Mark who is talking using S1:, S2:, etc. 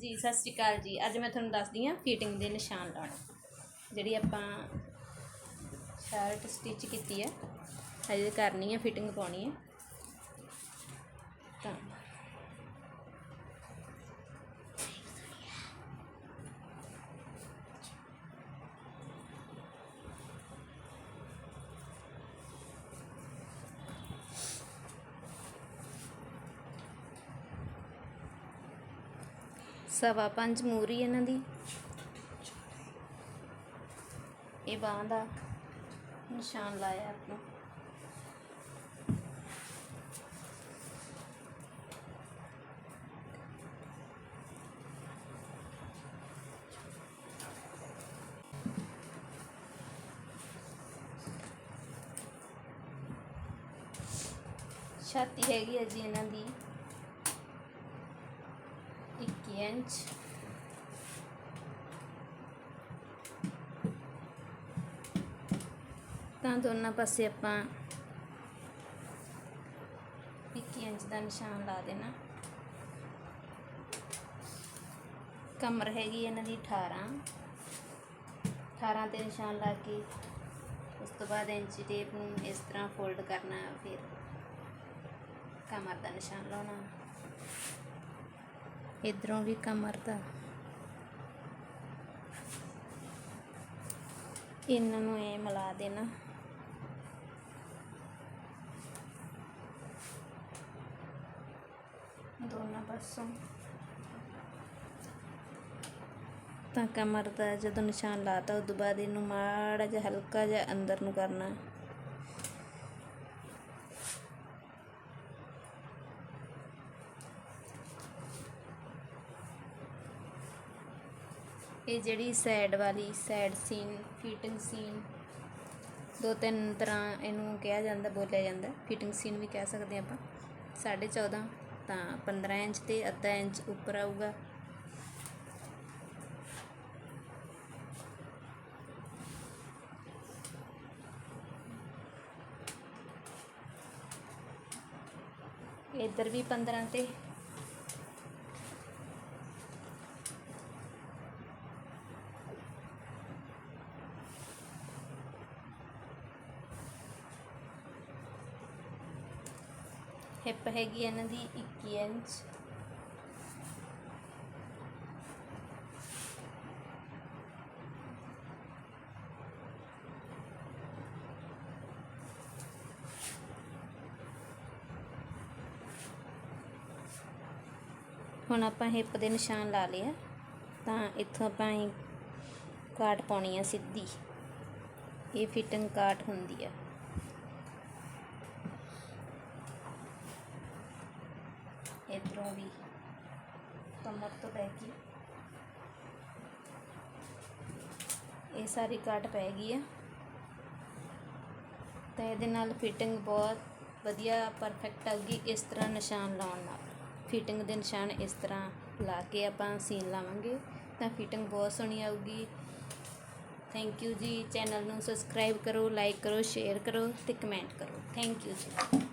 S1: ਜੀ, ਸਤਿ ਸ਼੍ਰੀ ਅਕਾਲ ਜੀ। ਅੱਜ ਮੈਂ ਤੁਹਾਨੂੰ ਦੱਸਦੀ ਹਾਂ ਫਿਟਿੰਗ ਦੇ ਨਿਸ਼ਾਨ ਲਾਉਣੇ। ਜਿਹੜੀ ਆਪਾਂ ਸ਼ਰਟ ਸਟਿਚ ਕੀਤੀ ਹੈ, ਹਜੇ ਕਰਨੀ ਹੈ ਫਿਟਿੰਗ ਪਾਉਣੀ ਹੈ ਤਾਂ ਸਵਾ ਪੰਜ ਮੂਰੀ ਇਹਨਾਂ ਦੀ। ਇਹ ਬਾਂਹ ਦਾ ਨਿਸ਼ਾਨ ਲਾਇਆ ਆਪਾਂ ਛਾਤੀ ਹੈਗੀ ਹੈ ਜੀ ਇਹਨਾਂ ਦੀ। 21 ਇੰਚ ਤਾਂ ਦੋਨਾਂ ਪਾਸੇ ਆਪਾਂ 21 ਇੰਚ ਦਾ ਨਿਸ਼ਾਨ ਲਾ ਦੇਣਾ ਕਮਰ ਹੈਗੀ ਇਹਨਾਂ ਦੀ 18 18 ਤੇ ਨਿਸ਼ਾਨ ਲਾ ਕੇ ਉਸ ਤੋਂ ਬਾਅਦ ਇੰਚੀ ਟੇਪ ਨੂੰ ਇਸ ਤਰ੍ਹਾਂ ਫੋਲਡ ਕਰਨਾ ਫਿਰ ਕਮਰ ਦਾ ਨਿਸ਼ਾਨ ਲਾਉਣਾ ਇਧਰੋਂ ਵੀ ਕਮਰ ਦਾ ਇਹਨਾਂ ਨੂੰ ਇਹ ਮਿਲਾ ਦੇਣਾ। ਦੋਨਾਂ ਪਾਸੋਂ। ਤਾਂ ਕਮਰ ਦਾ ਜਦੋਂ ਨਿਸ਼ਾਨ ਲਾਤਾ ਉਸ ਤੋਂ ਬਾਅਦ ਇਹਨੂੰ ਮਾੜਾ ਜਿਹਾ ਹਲਕਾ ਜਿਹਾ ਅੰਦਰ ਨੂੰ ਕਰਨਾ। ਇਹ ਜਿਹੜੀ ਸੈਡ ਵਾਲੀ, ਸੈਡ ਸੀਨ ਫਿਟਿੰਗ ਸੀਨ, ਦੋ ਤਿੰਨ ਤਰ੍ਹਾਂ ਇਹਨੂੰ ਕਿਹਾ ਜਾਂਦਾ, ਬੋਲਿਆ ਜਾਂਦਾ। ਫਿਟਿੰਗ ਸੀਨ ਵੀ ਕਹਿ ਸਕਦੇ ਆਪਾਂ। 14.5 ਤਾਂ 15 ਇੰਚ ਤੇ ਅੱਧਾ ਇੰਚ ਉੱਪਰ ਆਊਗਾ। ਇੱਧਰ ਵੀ 15 ਤੇ। ਹਿੱਪ ਹੈਗੀ ਇਹਨਾਂ ਦੀ 21 ਇੰਚ ਹੁਣ ਆਪਾਂ ਹਿੱਪ ਦੇ ਨਿਸ਼ਾਨ ਲਾ ਲਿਆ ਤਾਂ ਇੱਥੋਂ ਆਪਾਂ ਕਾਟ ਪਾਉਣੀ ਆ ਸਿੱਧੀ। ਇਹ ਫਿਟਿੰਗ ਕਾਟ ਹੁੰਦੀ ਆ। ਇਧਰੋਂ ਵੀ ਕਮਰ ਤੋਂ ਪੈ ਗਈ। ਇਹ ਸਾਰੀ ਕਾਟ ਪੈ ਗਈ ਆ। ਤਾਂ ਇਹਦੇ ਨਾਲ ਫਿਟਿੰਗ ਬਹੁਤ ਵਧੀਆ ਪਰਫੈਕਟ ਆਊਗੀ ਇਸ ਤਰ੍ਹਾਂ ਨਿਸ਼ਾਨ ਲਾਉਣ ਨਾਲ। ਫਿਟਿੰਗ ਦੇ ਨਿਸ਼ਾਨ ਇਸ ਤਰ੍ਹਾਂ ਲਾ ਕੇ ਆਪਾਂ ਸੀਨ ਲਾਵਾਂਗੇ, ਤਾਂ ਫਿਟਿੰਗ ਬਹੁਤ ਸੋਹਣੀ ਆਊਗੀ। Thank you ji. ਚੈਨਲ ਨੂੰ ਸਬਸਕ੍ਰਾਈਬ ਕਰੋ ਲਾਈਕ ਕਰੋ ਸ਼ੇਅਰ ਕਰੋ ਤੇ ਕਮੈਂਟ ਕਰੋ। ਥੈਂਕ ਯੂ ਜੀ।